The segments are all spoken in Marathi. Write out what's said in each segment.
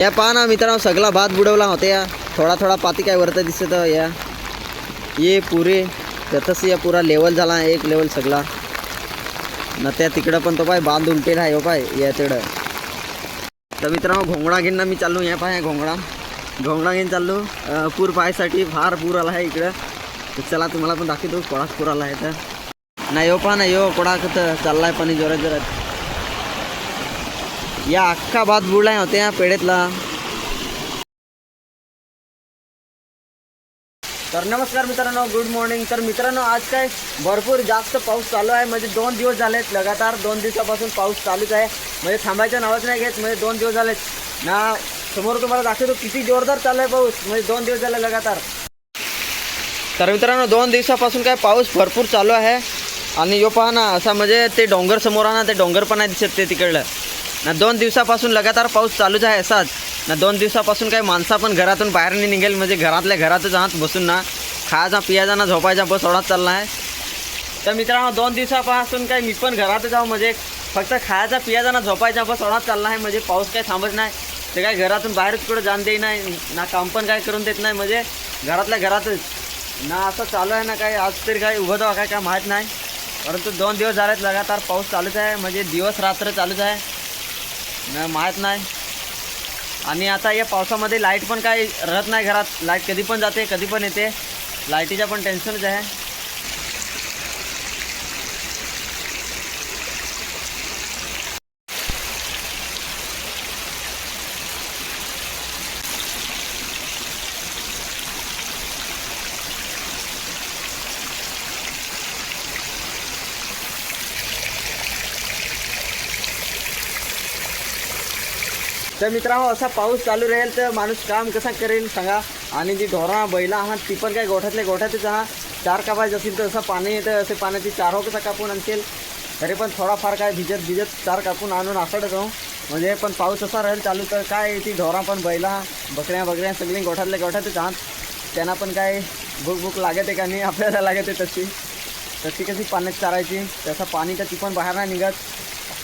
या पहा ना मित्रांनो सगळा भात बुडवला होता या. थोडा थोडा पाती काय वरती दिसत या. ये पुरे. तसं या पुरा लेवल झाला आहे, एक लेवल सगळा. ना त्या तिकडं पण तो पाय बांध उलटेला आहे हो पाय या तिकडं. तर मित्रांनो घोंगडा घेणं मी चाललो या पाय घोंगडा. घोंगडा घेऊन चाललो. पूर पाहायसाठी फार पूर आला आहे इकडं. तर चला तुम्हाला पण दाखवतो कोळाक पूर आला आहे तर. नाही हो पहा ना यो हो, कोणा तर चाललाय पाणी जोरात जोरात. या अख्खा भात बुडलाय होते या पेढेतला. तर नमस्कार मित्रांनो गुड मॉर्निंग तर मित्रांनो आज काय भरपूर जास्त पाऊस चालू आहे. म्हणजे दोन दिवस झालेत लगातार दोन दिवसापासून पाऊस चालूच आहे. म्हणजे थांबायचं नावच नाही घेत म्हणजे दोन दिवस झालेत. ना समोर तुम्हाला दाखवतो किती जोरदार चालू आहे पाऊस. म्हणजे दोन दिवस झाले लगातार. तर मित्रांनो दोन दिवसापासून काय पाऊस भरपूर चालू आहे. आणि यो पहा ना असा म्हणजे ते डोंगर समोर आहे ना ते डोंगर पण नाही दिसत ते तिकडलं. ना दोन दिवसापासून लगातार पाऊस चालूच आहे असाच. ना दोन दिवसापासून काही माणसं पण घरातून बाहेर नाही निघेल म्हणजे घरातल्या घरातच आहात बसून ना. खायचा पियाचा ना झोपायचा बस एवढाच चालला आहे तर मित्रांनो दोन दिवसापासून काय मी पण घरातच आहो म्हणजे फक्त खायचा पियाचा ना झोपायचा बस एवढाच चालला आहे म्हणजे पाऊस काही थांबत नाही. ते काय घरातून बाहेरच कुठं जाण देई नाही ना काम पण काय करून देत नाही म्हणजे घरातल्या घरातच. ना असं चालू आहे ना काही आज तरी काही उभं दवा काय काय माहीत नाही. परंतु दोन दिवस झालेत लगातार पाऊस चालूच आहे म्हणजे दिवस रात्र चालूच आहे. ना माहीत नाही. आणि आता या पावसामध्ये लाइट पण काय राहत नाही घरात. लाइट कधी पण जाते कधी पण येते. लाईटीचं पण टेन्शनच आहे. तर मित्रांनो असा पाऊस चालू राहील तर माणूस काम कसं करेल सांगा. आणि जी ढोरा बैला आहात ती पण काय गोठ्यातल्या गोठ्यातच आहात. चार कापायचं असेल तर असं पाणी येतं असे पाण्याची चारो कसा कसं कापून आणतील तरी पण थोडाफार काय भिजत भिजत चार कापून आणून असं जाऊ. म्हणजे पण पाऊस असा राहील चालू तर काय ती ढोरा पण बैला बकऱ्या बकऱ्या सगळी गोठ्यातल्या गोठ्यातच आहात. त्यांना पण काय भूक भूक लागत आहे का नाही आपल्याला लागते तशी. तशी तशी कशी पाण्यात चारायची? तसं पाणी तर ती पण बाहेर नाही निघत.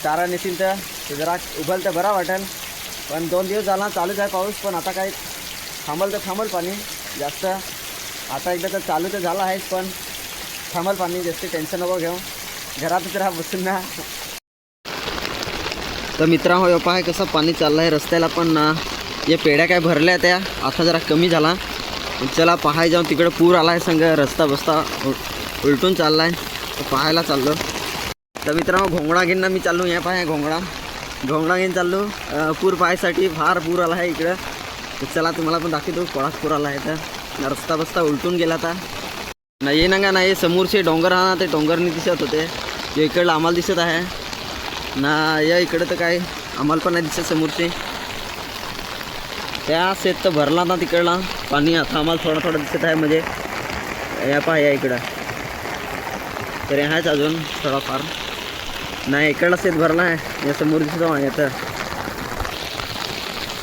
चारा नेतील तर जरा उभल तर बरा वाटेल. पण दोन दिवस झाला चालूच आहे पाऊस पण आता काय थांबल तर थांबल पाणी जास्त. आता एकदा तर चालू तर झालं आहेच पण थांबल पाणी जास्त टेन्शन नको घेऊ. घरातच राहा बसून ना तर मित्रांनो हो पहा कसं पाणी चाललं आहे रस्त्याला पण ना. या पेढ्या काय भरल्या त्या आता जरा कमी झाला. चला पाहाय जाऊन तिकडं पूर आला आहे संग रस्ता बस्ता उल- उलटून चालला आहे तर पाहायला चाललो. तर मित्रांनो घोंगडा घेणं मी चाललो या पाय घोंगडा. घोंगडा घेऊन चाललो पूर पाहायसाठी फार पूर आला आहे इकडं. तर चला तुम्हाला पण दाखवतो कोळाच पूर आला आहे तर. रस्ता बस्ता उलटून गेला आता. नाही ये ना का नाही समोरचे डोंगर हा ना ते डोंगरनी दिसत होते. जे इकडलं आम्हाला दिसत आहे. ना या इकडं तर काय आम्हाला पण नाही दिसत समोरचे. त्या शेत तर भरला ना तिकडला. पाणी आता आम्हाला थोडं थोडं दिसत आहे म्हणजे. या पहा या इकडं. तरी आहेच अजून थोडाफार. नाही इकडला शेत भरला आहे. या समोर दिसत आहे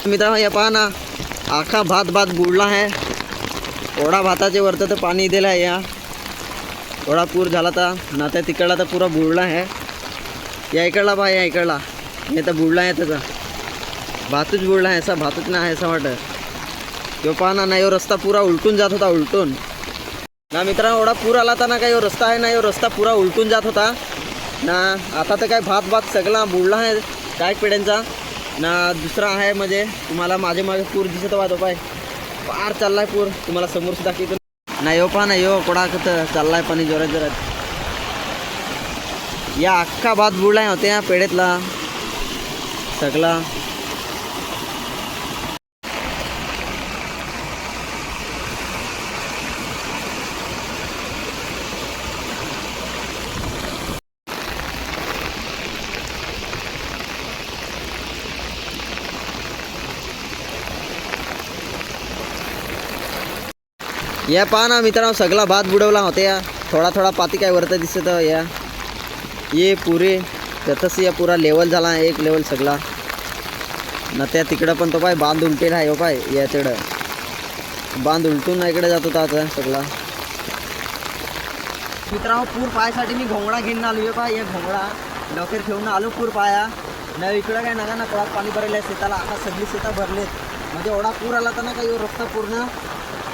मित्रांनो या पहा ना आखा भात भात बुडला आहे. ओढा भाताचे वरतं तर पाणी दिलं आहे या. ओढा पूर झाला तर ना त्या तिकडला तर पुरा बुडला आहे. या इकडला पहा या इकडला. हे तर बुडला आहे त्याचा. भातच बुडला आहे असा भातच नाही आहे असं वाटत. तो पहा ना नाही रस्ता पुरा उलटून जात होता उलटून. ना मित्रांनो एवढा पूर आला तर ना काही रस्ता आहे ना यो रस्ता पुरा उलटून जात होता. ना आता तर काय भात भात सगळा बुडला आहे काय पेड्यांचा ना दुसरा आहे म्हणजे तुम्हाला माझे मागे पूर दिसत वाहतो पाय. पार चाललाय पूर. तुम्हाला समोर सुद्धा की नाही हो पहा नाही यो कोणा कसं चाललाय पाणी जोरात जोरात. या अख्खा भात बुडलाय आहे होत्या पेढेतला सगळा. या पहा ना मित्रांनो सगळा भात बुडवला होता या. थोडा थोडा पाती काय वरती दिसत या. ये पुरे. तसंच या पुरा लेवल झाला एक लेवल सगळा. ना त्या तिकडं पण तो पाय बांध उलटेला आहे हो पाय या तिकडं बांध उलटून ना इकडे जात होता आता सगळा. मित्रांनो पूर पाहायसाठी मी घोंगडा घेऊन आलो आहे हो पाय. या घोंगडा डॉक्टर ठेवून आलो पूर पाया. नाही इकडं काय नका ना कोळात पाणी भरले शेताला आता सगळी शेता भरलेत. म्हणजे एवढा पूर आला तर ना काही रस्ता पूर्ण.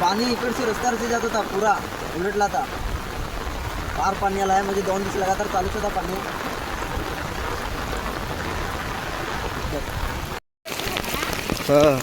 पाणी इकडची रस्त्यावरती जात होता पुरा. उलटला आता. फार पाणी आला आहे म्हणजे दोन दिवस लगातार चालूच होता पाणी. हां.